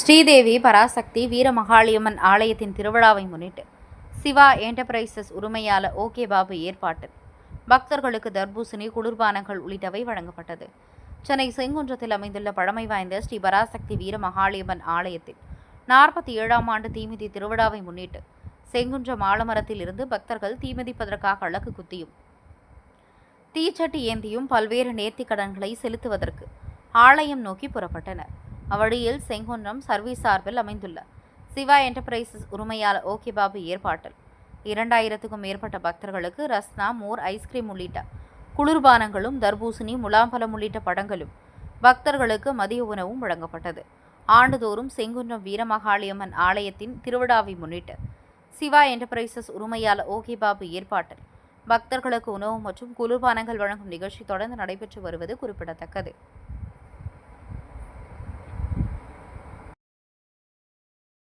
ஸ்ரீதேவி பராசக்தி வீரமகாளியம்மன் ஆலயத்தின் திருவிழாவை முன்னிட்டு சிவா என்டர்பிரைசஸ் உரிமையாளர் ஓகே பாபு ஏற்பாட்டில் பக்தர்களுக்கு தர்பூசணி குளிர்பானங்கள் உள்ளிட்டவை வழங்கப்பட்டது. சென்னை செங்குன்றத்தில் அமைந்துள்ள பழமை வாய்ந்த ஸ்ரீ பராசக்தி வீரமகாளியம்மன் ஆலயத்தில் நாற்பத்தி ஏழாம் ஆண்டு தீமிதி திருவிழாவை முன்னிட்டு செங்குன்றம் ஆலமரத்தில் இருந்து பக்தர்கள் தீமிதிப்பதற்காக அழகு குத்தியும் தீச்சட்டி ஏந்தியும் பல்வேறு நேர்த்திக் கடன்களை செலுத்துவதற்கு ஆலயம் நோக்கி புறப்பட்டனர். அவ்வழியில் செங்குன்றம் சர்வீஸ் சார்பில் அமைந்துள்ள சிவா என்டர்பிரைசஸ் உரிமையாளர் ஓகே பாபு ஏற்பாட்டில். இரண்டாயிரத்துக்கும் மேற்பட்ட பக்தர்களுக்கு ரஸ்னா மோர் ஐஸ்கிரீம் உள்ளிட்ட குளிர்பானங்களும் தர்பூசணி முலாம்பலம் உள்ளிட்ட படங்களும் பக்தர்களுக்கு மதிய உணவும் வழங்கப்பட்டது. ஆண்டுதோறும் செங்குன்றம் வீரமகாளியம்மன் ஆலயத்தின் திருவிழாவை முன்னிட்டு சிவா என்டர்பிரைசஸ் உரிமையாளர் ஓகே பாபு ஏற்பாட்டில் பக்தர்களுக்கு உணவு மற்றும் குளிர்பானங்கள் வழங்கும் நிகழ்ச்சி தொடர்ந்து நடைபெற்று வருவது குறிப்பிடத்தக்கது.